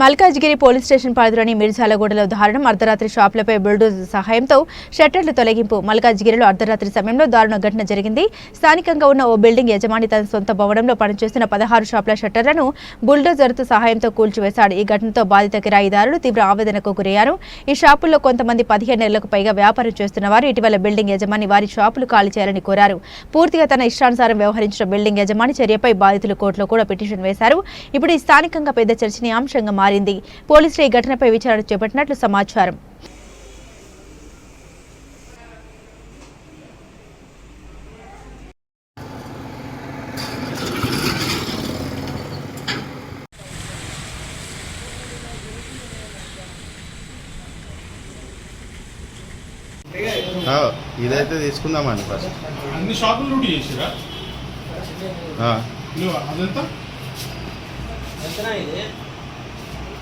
Malkajgiri police station పరిధిలోని మిర్జాలగూడలో దారుణం. అర్ధరాత్రి షాపులపై బుల్డోజర్ సహాయంతో షట్టర్ల తొలగింపు. మల్కాజ్గిరిలో అర్ధరాత్రి సమయంలో దారుణ ఘటన జరిగింది. స్థానికంగా ఉన్న ఓ బిల్డింగ్ యజమాని తన సొంత భవనంలో పనిచేస్తున్న పదహారు షాపుల షట్టర్లను బుల్డోజర్తో సహాయంతో కూల్చివేశాడు. ఈ ఘటనతో బాధిత కిరాయిదారులు తీవ్ర ఆవేదనకు గురయ్యారు. ఈ షాపుల్లో కొంతమంది పదిహేను నెలలకు పైగా వ్యాపారం చేస్తున్న వారు ఇటీవల బిల్డింగ్ యజమాని వారి షాపులు ఖాళీ చేయాలని కోరారు. పూర్తిగా తన ఇష్టానుసారం వ్యవహరించిన బిల్డింగ్ యజమాని చర్యపై బాధితులు కోర్టులో కూడా పిటిషన్ వేశారు. ఇప్పుడు ఈ స్థానికంగా పెద్ద చర్చనీయాంశంగా మారింది. పోలీసులు ఈ ఘటనపై విచారణ చేపట్టినట్లు సమాచారం. ఆ, ఇదైతే తీసుకుందామండి ఫస్ట్. అన్ని షాపులు లూటీ చేసిరా? అదంతా?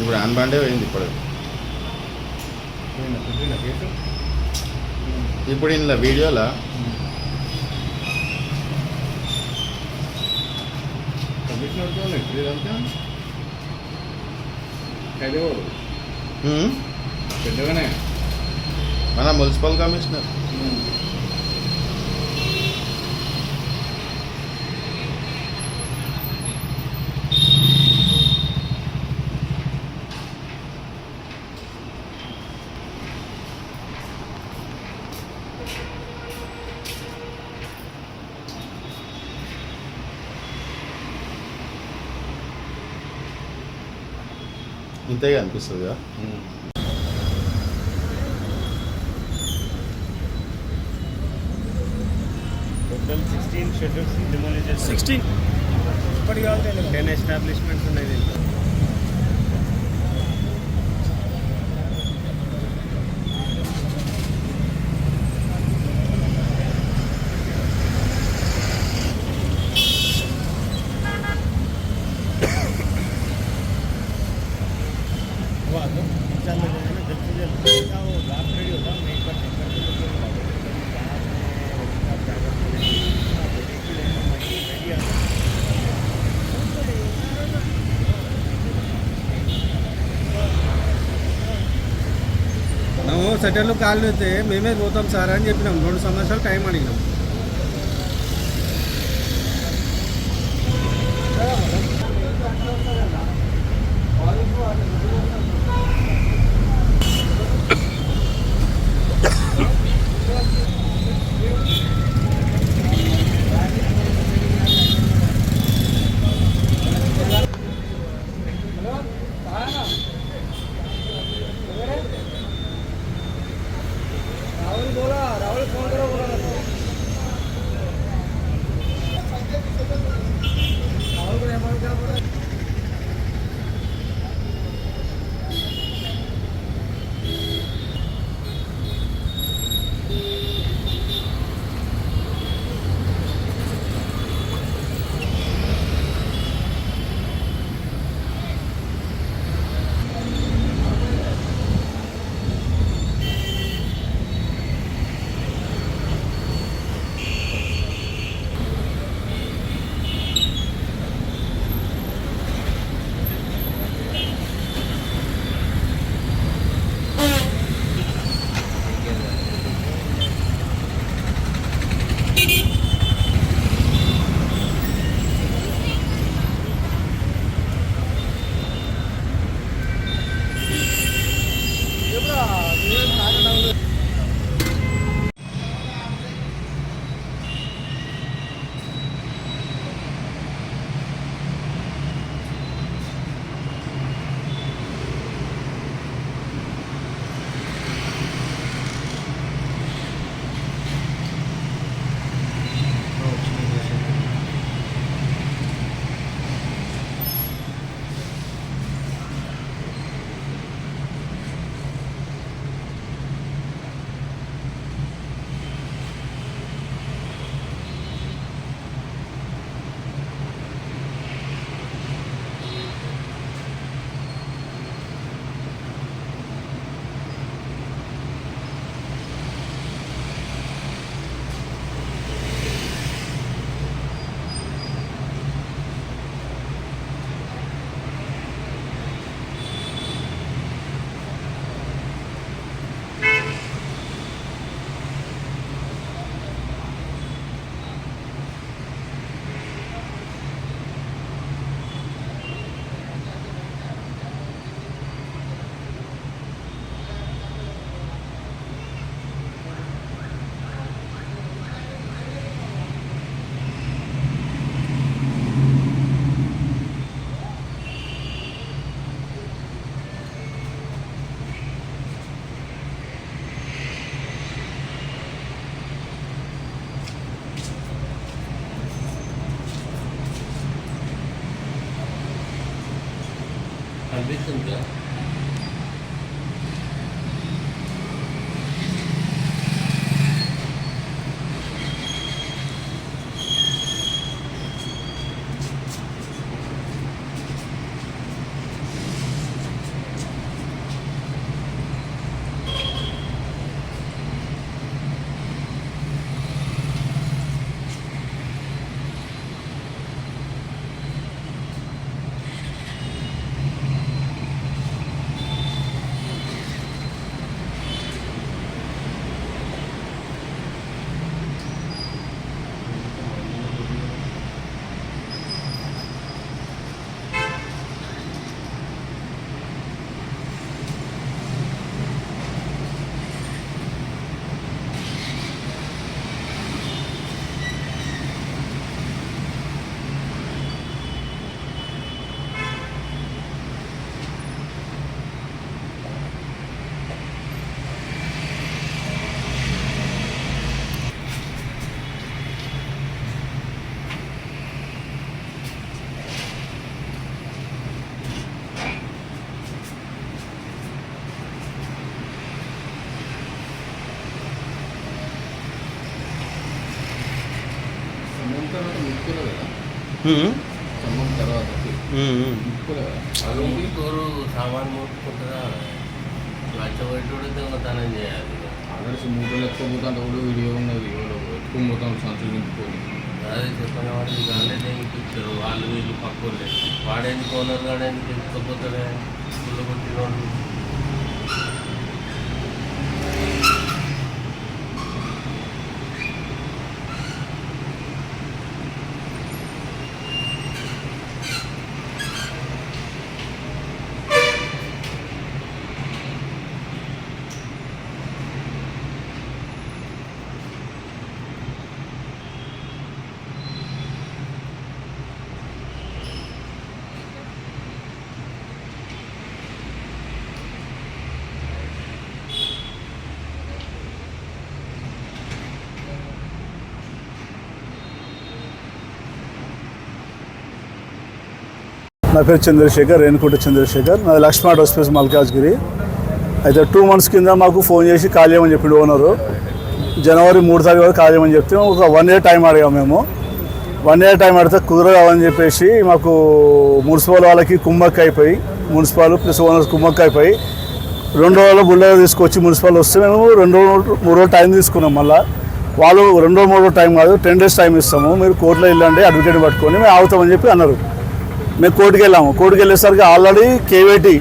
ఇప్పుడు ఆన్ బండే పోయింది ఇప్పుడు. ఇప్పుడు ఇందులో వీడియోలా? మన మున్సిపల్ కమిషనర్. ఇంతే అనిపిస్తుంది కదా? Total sixteen schedules sixteen ten establishments ఉన్నాయి దీంట్లో. మేము సెటర్లు కాళ్ళు అయితే మేమే పోతాం సార్ అని చెప్పినాం. రెండు సంవత్సరాలు టైం అడిగినాం. అవి తోరు సామాన్ మోసుకుంటుందా లచ్చబెట్టుడు దొంగతనం చేయాలి. ఆల్రెడీ మూటలు ఎత్తుకుపోతాంటే కూడా వీడియో ఉన్నది. వీడియోలో ఎక్కువ పోతాం సంచులు నింపుకొని. అదే చెప్పిన వాళ్ళే ఇప్పించారు వాళ్ళు వీళ్ళు పక్కలే వాడేందుకు ఓనర్ వాడేందుకు ఎత్తుకపోతాడే స్కూల్లో కొట్టిన వాళ్ళు నా పేరు చంద్రశేఖర్ రేణుకుంట చంద్రశేఖర్. నాది లక్ష్మణ్ ఆటో మల్కాజ్గిరి. అయితే టూ మంత్స్ కింద మాకు ఫోన్ చేసి కాల్ చేయమని చెప్పిండు ఓనరు జనవరి మూడు తారీఖు వరకు కాల్ చేయమని చెప్తే ఒక వన్ ఇయర్ టైం అడిగాము మేము. వన్ ఇయర్ టైం అడితే కుదరదని చెప్పేసి మాకు మున్సిపల్ వాళ్ళకి కుమ్మక్క అయిపోయి మున్సిపల్ ప్లస్ ఓనర్స్ కుమ్మక్క అయిపోయి రెండు రోజులు బుల్లెట్ తీసుకొచ్చి మున్సిపల్ వస్తే మేము రెండు రోజులు మూడు రోజులు టైం తీసుకున్నాం మళ్ళీ. వాళ్ళు రెండు రోజులు మూడు టైం కాదు టెన్ డేస్ టైం ఇస్తాము. మీరు కోర్టులో వెళ్ళండి అడ్వకేట్ పట్టుకొని మేము ఆగుతామని చెప్పి అన్నారు. మేము కోర్టుకి వెళ్ళాము. కోర్టుకి వెళ్ళేసరికి ఆల్రెడీ కేవేటి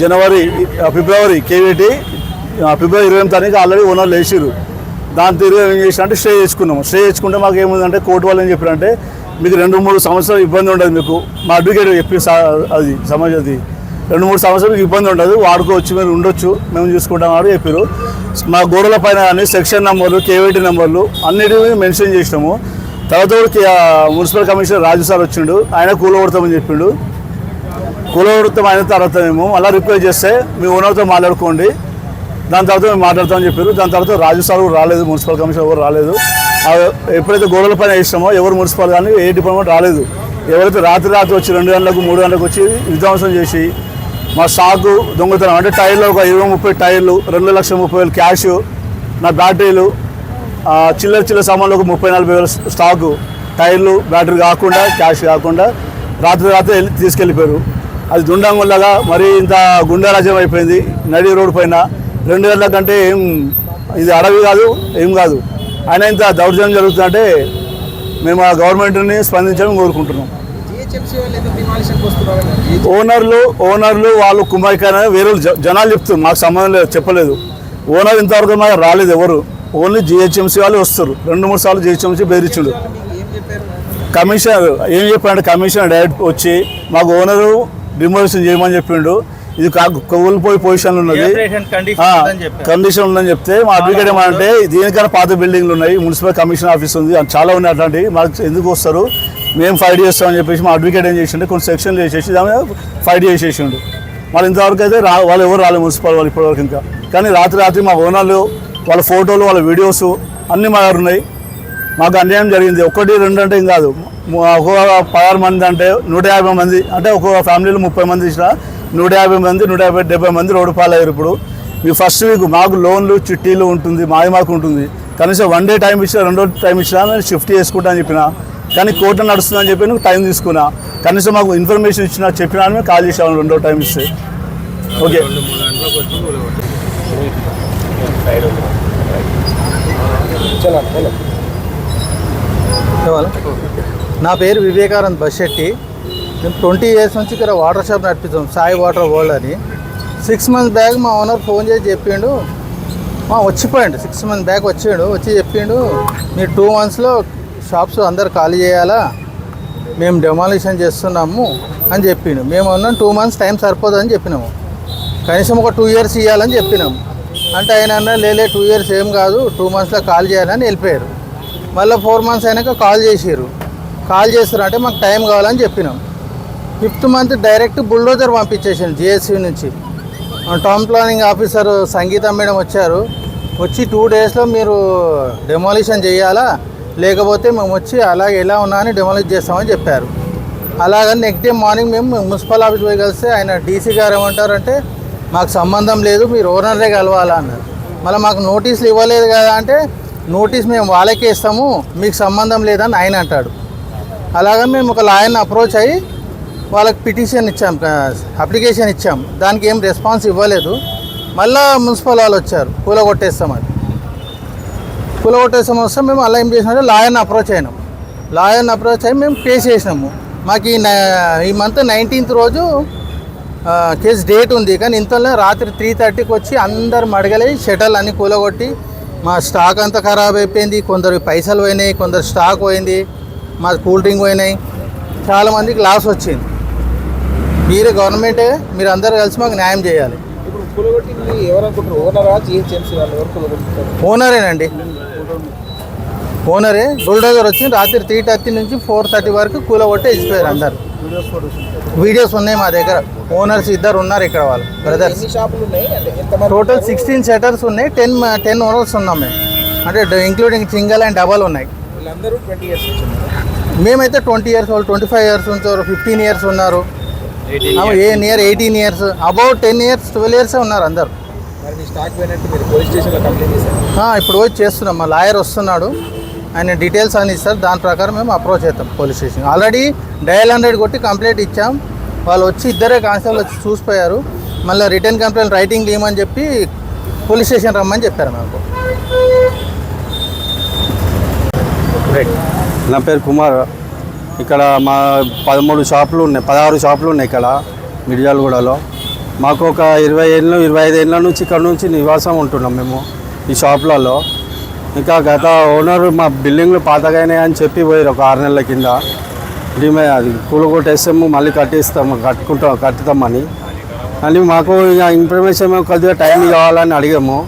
జనవరి ఫిబ్రవరి కేవేటి ఫిబ్రవరి ఇరవై తారీఖు ఆల్రెడీ ఓనర్లు వేసిరు దాని తిరిగి ఏం చేసిన అంటే స్టే చేసుకున్నాము. స్టే చేసుకుంటే మాకు ఏముందంటే కోర్టు వాళ్ళు ఏం చెప్పారంటే మీకు రెండు మూడు సంవత్సరాలు ఇబ్బంది ఉండదు మీకు. మా అడ్వకేట్ చెప్పి అది సమాజ్ అది రెండు మూడు సంవత్సరాలు మీకు ఇబ్బంది ఉండదు. వాడుకోవచ్చు మీరు ఉండొచ్చు మేము చూసుకుంటాం అని చెప్పారు మా గోడల పైన కానీ సెక్షన్ నెంబర్లు కేవైటీ నెంబర్లు అన్నిటిని మెన్షన్ చేసినాము. తర్వాత మున్సిపల్ కమిషనర్ రాజు సార్ వచ్చిండు. ఆయన కూలగొడతామని చెప్పిండు. కూలగొడతాం అయిన తర్వాత మేము అలా రిప్లై చేస్తే మీ ఓనర్తో మాట్లాడుకోండి. దాని తర్వాత మేము మాట్లాడతామని చెప్పారు దాని తర్వాత రాజు సార్ కూడా రాలేదు మున్సిపల్ కమిషనర్ ఎవరు రాలేదు. ఎప్పుడైతే గోడల పైన వేసినామో ఎవరు మున్సిపల్ కానీ ఏ డిపార్ట్మెంట్ రాలేదు. ఎవరైతే రాత్రి రాత్రి వచ్చి రెండు గంటలకు మూడు గంటలకు వచ్చి విధ్వంసం చేసి మా స్టాకు దొంగతనం అంటే టైర్లు ఒక ఇరవై ముప్పై టైర్లు రెండు లక్షల ముప్పై వేలు క్యాష్ నా బ్యాటరీలు చిల్లర చిల్లర సామాన్లు ఒక ముప్పై నలభై వేల స్టాకు టైర్లు బ్యాటరీ కాకుండా క్యాష్ కాకుండా రాత్రి రాత్రి వెళ్ళి తీసుకెళ్ళిపోయారు. అది దుండంగుల్లాగా మరీ ఇంత గుండారాజ్యం అయిపోయింది. నడి రోడ్డు పైన రెండు గంటల కంటే ఏం ఇది అడవి కాదు ఏం కాదు. అయినా ఇంత దౌర్జన్యం జరుగుతుందంటే మేము ఆ గవర్నమెంట్ని స్పందించాలని కోరుకుంటున్నాం. ఓనర్లు ఓనర్లు వాళ్ళు కుమ్మాయికైనా వేరే జనాలు చెప్తారు మాకు సంబంధం లేదు చెప్పలేదు. ఓనర్ ఇంతవరకు మాకు రాలేదు ఎవరు. ఓన్లీ జిహెచ్ఎంసీ వాళ్ళు వస్తారు. రెండు మూడు సార్లు జిహెచ్ఎంసీ బెదిరించుడు. కమిషనర్ ఏం చెప్పాడంటే కమిషనర్ డైరెక్ట్ వచ్చి మాకు ఓనరు డిమోలిషన్ చేయమని చెప్పిండు. ఇది కోల్పోయి పొజిషన్ ఉన్నది. కండిషన్ ఉందని చెప్తే మా అడ్వకేట్ ఏమంటే దీనికన్నా పాత బిల్డింగ్లు ఉన్నాయి మున్సిపల్ కమిషన్ ఆఫీస్ ఉంది చాలా ఉన్నాయి అట్లాంటివి. మాకు ఎందుకు వస్తారు? మేము ఫైట్ చేస్తామని చెప్పేసి మా అడ్వకేట్ ఏం చేసిండే కొన్ని సెక్షన్లు వేసేసి దాని ఫైట్ చేసేసిండు. మరి ఇంతవరకు అయితే రా వాళ్ళు ఎవరు రాలేదు మున్సిపల్ వాళ్ళు ఇప్పటివరకు ఇంకా. కానీ రాత్రి రాత్రి మా ఓనర్లు వాళ్ళ ఫోటోలు వాళ్ళ వీడియోస్ అన్నీ మా దగ్గర ఉన్నాయి. మాకు అన్యాయం జరిగింది. ఒకటి రెండు అంటే ఏం కాదు. ఒక్కొక్క పదహారు మంది అంటే నూట యాభై మంది అంటే ఒక్కొక్క ఫ్యామిలీలో ముప్పై మంది ఇచ్చిన నూట యాభై మంది నూట యాభై డెబ్బై మంది రోడ్డు పాలయ్యారు ఇప్పుడు. మీ ఫస్ట్ వీక్ మాకు లోన్లు చిట్టీలు ఉంటుంది మాది మాకు ఉంటుంది. కనీసం వన్ డే టైం ఇచ్చినా రెండో టైం ఇచ్చినా నేను షిఫ్ట్ చేసుకుంటా అని చెప్పిన. కానీ కోర్టు నడుస్తుందని చెప్పి నువ్వు టైం తీసుకున్నా. కనీసం మాకు ఇన్ఫర్మేషన్ ఇచ్చినా చెప్పినా మేము కాల్ చేసాము రెండో టైం ఇస్తే. ఓకే రెండు మూడు గంటలకు వచ్చి కూలగొట్టారు నా పేరు వివేకానంద్ బస్షెట్టి మేము ట్వంటీ ఇయర్స్ నుంచి ఇక్కడ వాటర్ షాప్ నడిపిస్తాం సాయి వాటర్ వరల్డ్ అని. సిక్స్ మంత్స్ బ్యాక్ మా ఓనర్ ఫోన్ చేసి చెప్పిండు. మా వచ్చిపోయాడు సిక్స్ మంత్స్ బ్యాక్ వచ్చాడు. వచ్చి చెప్పిండు మీరు టూ మంత్స్లో షాప్స్ అందరు ఖాళీ చేయాలా? మేము డెమాలిషన్ చేస్తున్నాము అని చెప్పిండు. మేము అన్నాం టూ మంత్స్ టైం సరిపోదని చెప్పినాము. కనీసం ఒక టూ ఇయర్స్ ఇవ్వాలని చెప్పినాం అంటే ఆయన అన్న లేలే టూ ఇయర్స్ ఏం కాదు టూ మంత్స్లో కాల్ చేయాలని వెళ్ళిపోయారు. మళ్ళీ ఫోర్ మంత్స్ అయినాక కాల్ చేసారు కాల్ చేస్తారు అంటే మాకు టైం కావాలని చెప్పినాం. ఫిఫ్త్ మంత్ డైరెక్ట్ బుల్డోజర్ పంపించేసాను జిఎస్సీ నుంచి. Town planning officer Sangeetha madam వచ్చారు. వచ్చి టూ డేస్లో మీరు డెమాలిషన్ చేయాలా? లేకపోతే మేము వచ్చి అలాగే ఎలా ఉన్నా అని డెమాలిష్ చేస్తామని చెప్పారు. అలాగని నెక్స్ట్ డే మార్నింగ్ మేము మున్సిపల్ ఆఫీస్ పోయి కలిస్తే ఆయన డీసీ గారు ఏమంటారంటే మాకు సంబంధం లేదు మీరు ఓనర్నే కలవాలా అన్నారు మళ్ళీ మాకు నోటీసులు ఇవ్వలేదు కదా అంటే నోటీస్ మేము వాళ్ళకే ఇస్తాము మీకు సంబంధం లేదని ఆయన అంటాడు. అలాగని మేము ఒక లాయర్ని అప్రోచ్ అయ్యి వాళ్ళకి పిటిషన్ ఇచ్చాం అప్లికేషన్ ఇచ్చాం. దానికి ఏం రెస్పాన్స్ ఇవ్వలేదు. మళ్ళా మున్సిపల్ వాళ్ళు వచ్చారు కూలగొట్టేస్తామని కూలగొట్టేస్తాం వస్తే మేము అలా ఏం చేసినామంటే లాయర్ని అప్రోచ్ అయినాం. లాయర్ని అప్రోచ్ అయ్యి మేము కేసు చేసినాము మాకు ఈ ఈ మంత్ నైన్టీన్త్ రోజు కేసు డేట్ ఉంది. కానీ ఇంతలో రాత్రి త్రీ థర్టీకి వచ్చి అందరు మడగలి షటల్ అన్ని కూలగొట్టి మా స్టాక్ అంతా ఖరాబ్ అయిపోయింది. కొందరు పైసలు పోయినాయి కొందరు స్టాక్ పోయింది మా కూల్ డ్రింక్ పోయినాయి. చాలామందికి లాస్ వచ్చింది. మీరే గవర్నమెంటే మీరు అందరు కలిసి మాకు న్యాయం చేయాలి. ఓనరేనండి. ఓనరే బుల్డోజర్ వచ్చి రాత్రి త్రీ థర్టీ నుంచి ఫోర్ థర్టీ వరకు కూలగొట్టి వెళ్ళిపోయారు అందరు. వీడియోస్ ఉన్నాయి మా దగ్గర. ఓనర్స్ ఇద్దరు ఉన్నారు ఇక్కడ వాళ్ళు బ్రదర్స్ ఎన్ని షాపులు ఉన్నాయి? అంటే ఎంతమంది టోటల్ సిక్స్టీన్ సెటర్స్ ఉన్నాయి టెన్ టెన్ ఓనర్స్ ఉన్నాం మేము. అంటే ఇంక్లూడింగ్ సింగల్ అండ్ డబల్ ఉన్నాయి. వీళ్ళందరూ ట్వంటీ ఇయర్స్ నుంచి ఉన్నారు. మేమైతే ట్వంటీ ఇయర్స్ వాళ్ళు ట్వంటీ ఫైవ్ ఇయర్స్ ఉంచారు ఫిఫ్టీన్ ఇయర్స్ ఉన్నారు. A near eighteen years about ten years twelve years ఉన్నారు అందరు. మరి మీ స్టాక్ పోయినట్టు మీరు పోలీస్ స్టేషన్లో కంప్లైంట్ చేశారు? ఆ, ఇప్పుడు పోయి చేస్తున్నాం. మా లాయర్ వస్తున్నాడు. ఆయన డీటెయిల్స్ అని ఇస్తారు. దాని ప్రకారం మేము అప్రోచ్ అవుతాం police station already dial hundred కొట్టి కంప్లైంట్ ఇచ్చాం. వాళ్ళు వచ్చి ఇద్దరే కానిస్టేబుల్ వచ్చి చూసిపోయారు. మళ్ళీ రిటర్న్ కంప్లైంట్ రైటింగ్ ఇవ్వమని చెప్పి పోలీస్ స్టేషన్ రమ్మని చెప్పారు మాకు. నా పేరు కుమార్. ఇక్కడ మా పదమూడు షాపులు ఉన్నాయి. పదహారు షాపులు ఉన్నాయి ఇక్కడ మిర్జాలగూడలో. మాకు ఒక ఇరవై ఏళ్ళు ఇరవై ఐదు ఏళ్ళ నుంచి ఇక్కడ నుంచి నివాసం ఉంటున్నాం మేము ఈ షాపులలో. ఇంకా గత ఓనర్ మా బిల్డింగ్లు పాతగాయినాయి అని చెప్పి పోయారు ఒక ఆరు నెలల కింద. డిమే అది కూలగొట్టేస్తాము మళ్ళీ కట్టిస్తాము కట్టుకుంటాం కట్టుతామని. మళ్ళీ మాకు ఇన్ఫర్మేషన్ మేము కొద్దిగా టైం కావాలని అడిగాము.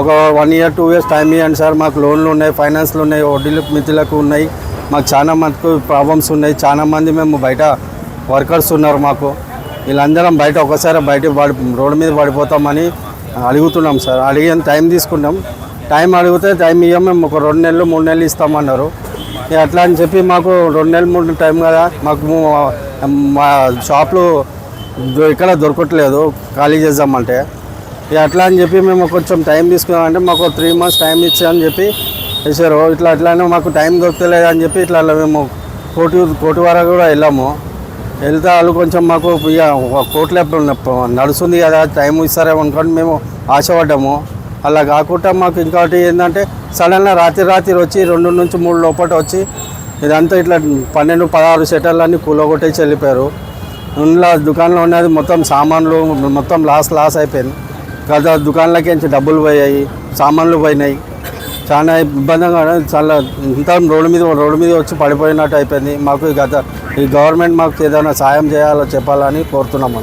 ఒక one year two years time ఇవ్వండి సార్ మాకు లోన్లు ఉన్నాయి ఫైనాన్స్లు ఉన్నాయి వడ్డీలు మితిలకు ఉన్నాయి మాకు చాలా మందికి ప్రాబ్లమ్స్ ఉన్నాయి. చాలా మంది మేము బయట వర్కర్స్ ఉన్నారు మాకు. వీళ్ళందరం బయట ఒకసారి బయట పడి రోడ్డు మీద పడిపోతామని అడుగుతున్నాం సార్. అడిగిన టైం తీసుకున్నాం. టైం అడిగితే టైం ఇవ్వం మేము ఒక రెండు నెలలు మూడు నెలలు ఇస్తామన్నారు. ఇక అట్లా అని చెప్పి మాకు రెండు నెలలు మూడు టైం కదా మాకు మా షాప్లో ఇక్కడ దొరకట్లేదు ఖాళీ చేద్దామంటే. ఇక అట్లా అని చెప్పి మేము కొంచెం టైం తీసుకున్నామంటే మాకు త్రీ మంత్స్ టైం ఇచ్చామని చెప్పి వేసారు. ఇట్లా అట్లానే మాకు టైం దొరకలేదు అని చెప్పి ఇట్లా మేము కోర్టు కోర్టు వరకు కూడా వెళ్ళాము. వెళ్తే వాళ్ళు కొంచెం మాకు ఇక ఒక నడుస్తుంది కదా టైం ఇస్తారేమో అనుకోండి మేము ఆశపడ్డాము. అలా కాకుండా మాకు ఇంకోటి ఏంటంటే సడన్గా రాత్రి రాత్రి వచ్చి రెండు నుంచి మూడు లోపల వచ్చి ఇదంతా ఇట్లా పన్నెండు పదహారు షట్టర్లన్నీ కూలగొట్టేసి వెళ్ళిపోయారు. ఉన్న దుకాణంలో ఉన్నది మొత్తం సామాన్లు మొత్తం లాస్ లాస్ అయిపోయింది. గత దుకాణంలోకి నుంచి డబ్బులు పోయాయి సామాన్లు పోయినాయి. చాలా ఇబ్బందిగా చాలా ఇంత రోడ్డు మీద రోడ్డు మీద వచ్చి పడిపోయినట్టు అయిపోయింది. మాకు గత ఈ గవర్నమెంట్ మాకు ఏదైనా సాయం చేయాలో చెప్పాలని కోరుతున్నాం